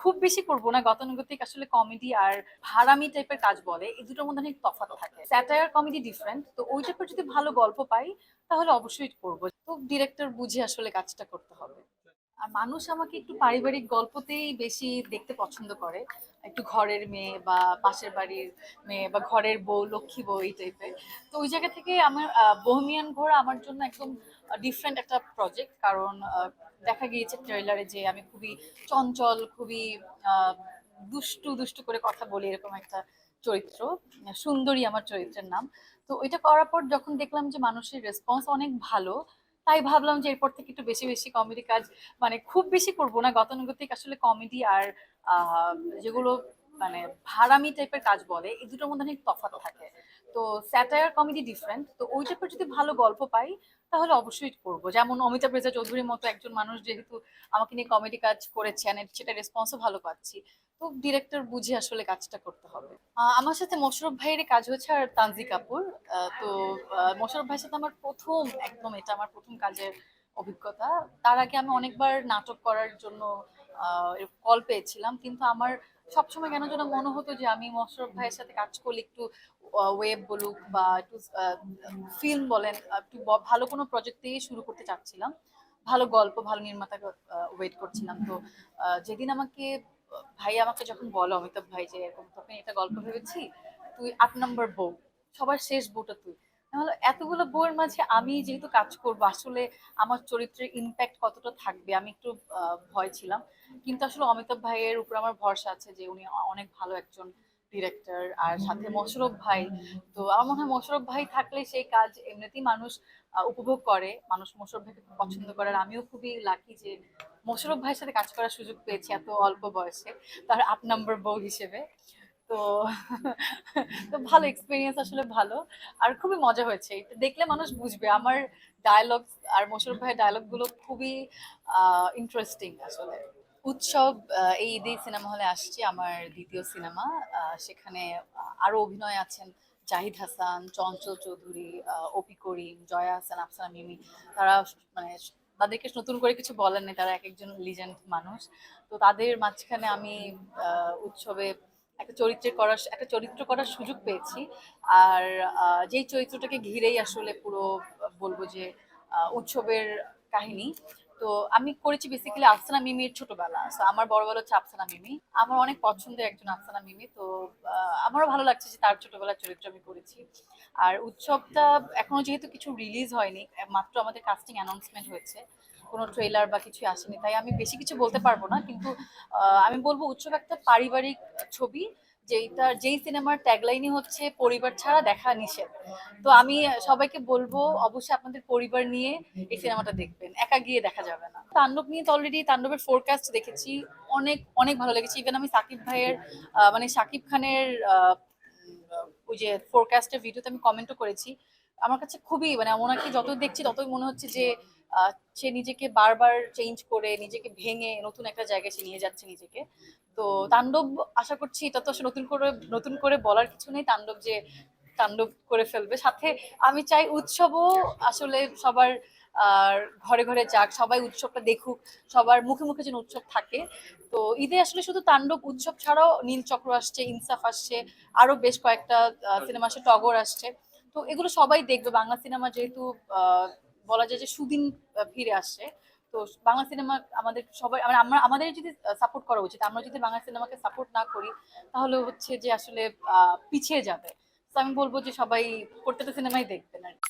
খুব বেশি করব না। গতানুগতিক আসলে কমেডি আর ভাড়ামি টাইপের কাজ বলে, এই দুটোর মধ্যে অনেক তফাৎ থাকে। স্যাটায়ার কমেডি ডিফারেন্ট তো ওই টাইপের যদি ভালো গল্প পাই, তাহলে অবশ্যই করব। তো ডিরেক্টর বুঝে আসলে কাজটা করতে হবে। আর মানুষ আমাকে একটু পারিবারিক গল্পতেই বেশি দেখতে পছন্দ করে। একটু ঘরের মেয়ে বা পাশের বাড়ির মেয়ে বা ঘরের বউ, লক্ষ্মী বউ এই টাইপের তো ওই জায়গা থেকে আমার বহমিয়ান ঘোড়া আমার জন্য একদম ডিফারেন্ট একটা প্রজেক্ট কারণ দেখা গিয়েছে ট্রেলারে যে আমি খুবই চঞ্চল, খুবই দুষ্টু দুষ্টু করে কথা বলি এরকম একটা চরিত্র। সুন্দরী আমার চরিত্রের নাম। তো এটা করার পর যখন দেখলাম যে মানুষের রেসপন্স অনেক ভালো তাই ভাবলাম যে এরপর থেকে একটু বেশি বেশি কমেডি কাজ মানে খুব বেশি করব না। গতানুগতিক আসলে কমেডি আর যেগুলো মানে ভাড়ামি টাইপের কাজ বলে, এই দুটোর মধ্যে অনেক তফাৎ থাকে। তো স্যাটায়ার কমেডি ডিফারেন্ট তো ওই টাইপের যদি ভালো গল্প পাই, তাহলে অবশ্যই করব। যেমন অমিতাভ রেজা চৌধুরীর মতো একজন মানুষ যেহেতু আমাকে নিয়ে কমেডি কাজ করেছেন সেটা রেসপন্সও ভালো পাচ্ছি। তো ডিরেক্টর বুঝে আসলে কাজটা করতে হবে। আমার সাথে মোশারফ ভাইয়ের কাজ হয়েছে আর তানজি কাপুর তো মোশারফ ভাইয়ের সাথে আমার প্রথম, একদম এটা আমার প্রথম কাজের অভিজ্ঞতা। তার আগে আমি অনেকবার নাটক করার জন্য কল পেয়েছিলাম, কিন্তু আমার সবসময় কেন যেন মনে হতো যে আমি মোশারফ ভাইয়ের সাথে কাজ করলে একটু ওয়েব বলুক বা একটু ফিল্ম বলেন একটু ভালো কোনো প্রজেক্ট দিয়ে শুরু করতে চাচ্ছিলাম। ভালো গল্প, ভালো নির্মাতাকে ওয়েট করছিলাম। তো যেদিন আমাকে ভাই আমাকে যখন বলো অমিতাভ ভাই যে এরকম তখন এটা গল্প ভেবেছি, তুই আট নম্বর বউ, সবার শেষ বউটা তুই। আমি এতগুলো বউয়ের মাঝে আমি যেহেতু কাজ করব, আসলে আমার চরিত্রের ইম্প্যাক্ট কতটা থাকবে? আমি একটু ভয় ছিলাম। কিন্তু আসলে অমিতাভ ভাইয়ের উপর আমার ভরসা আছে যে উনি অনেক ভালো একজন ডিরেক্টর আর সাথে মশরফ ভাই। তো আমার মনে হয় মশরফ ভাই থাকলে সেই কাজ এমনিতেই মানুষ উপভোগ করে। মানুষ মশরফ ভাইকে খুব পছন্দ করে। আর আমিও খুবই লাকি যে মশরফ ভাইয়ের সাথে কাজ করার সুযোগ পেয়েছি এত অল্প বয়সে, তার আট নম্বর বউ হিসেবে। তো তো ভালো এক্সপিরিয়েন্স আসলে ভালো। আর খুবই মজা হয়েছে। এটা দেখলে মানুষ বুঝবে। আমার ডায়লগ আর মোশারফ ভাইয়ের ডায়লগগুলো খুবই ইন্টারেস্টিং আসলে। উৎসব এই ঈদে সিনেমা হলে আসছে, আমার দ্বিতীয় সিনেমা। সেখানে আরও অভিনয় আছেন জাহিদ হাসান, চঞ্চল চৌধুরী অপি করিম, জয়া হাসান, আফসানা মিমি। তারা মানে তাদেরকে নতুন করে কিছু বলেন নেই, তারা এক একজন লিজেন্ড মানুষ। তো তাদের মাঝখানে আমি উৎসবে একটা চরিত্রে করার, একটা চরিত্র করার সুযোগ পেয়েছি। আর যেই চরিত্রটাকে ঘিরেই আসলে পুরো বলব যে উৎসবের কাহিনী তো আমি করেছি বেসিক্যালি আফসানা মিমির ছোটবেলা। তো আমার বড়বেলা হচ্ছে আফসানা মিমি। আমার অনেক পছন্দের একজন আফসানা মিমি। তো আমারও ভালো লাগছে যে তার ছোটবেলার চরিত্র আমি করেছি। আর উৎসবটা এখনও যেহেতু কিছু রিলিজ হয়নি, মাত্র আমাদের কাস্টিং অ্যানাউন্সমেন্ট হয়েছে। কোনো ট্রেলার বা কিছু আসেনি। তাই আমি বেশি কিছু বলতে পারব না। কিন্তু আমি বলব উৎসব একটা পারিবারিক ছবি। যেইটা যেই সিনেমার ট্যাগলাইনই হচ্ছে, পরিবার ছাড়া দেখা নিষেধ। তো আমি সবাইকে বলব, অবশ্যই আপনাদের পরিবার নিয়ে এই সিনেমাটা দেখবেন। একা গিয়ে দেখা যাবে না। তাণ্ডব নিয়ে তো অলরেডি তাণ্ডবের ফোরকাস্ট দেখেছি। অনেক অনেক ভালো লেগেছে। ইভেন আমি সাকিব ভাইয়ের মানে সাকিব খানের ওই যে ফোরকাস্টের ভিডিওতে আমি কমেন্টও করেছি। আমার কাছে খুবই মানে ওনাকে যতই দেখছি, ততই মনে হচ্ছে যে সে নিজেকে বারবার চেঞ্জ করে, নিজেকে ভেঙে নতুন একটা জায়গায় সে নিয়ে যাচ্ছে নিজেকে। তো তাণ্ডব আশা করছি এটা তো নতুন করে নতুন করে বলার কিছু নেই, তাণ্ডব যে তাণ্ডব করে ফেলবে। সাথে আমি চাই উৎসবও আসলে সবার, আর ঘরে ঘরে যাক, সবাই উৎসবটা দেখুক, সবার মুখে মুখে যেন উৎসব থাকে। তো ঈদে আসলে শুধু তাণ্ডব, উৎসব ছাড়াও নীলচক্র আসছে, ইনসাফ আসছে, আরও বেশ কয়েকটা সিনেমা আসছে, টগর আসছে। তো এগুলো সবাই দেখবে। বাংলা সিনেমা যেহেতু বলা যায় যে সুদিন ফিরে আসছে। তো বাংলা সিনেমা আমাদের সবাই মানে আমরা, আমাদের যদি সাপোর্ট করা উচিত, আমরা যদি বাংলা সিনেমাকে সাপোর্ট না করি, তাহলে হচ্ছে যে আসলে পিছিয়ে যাবে তো আমি বলব যে সবাই প্রত্যেকটা সিনেমাই দেখবেন আর কি।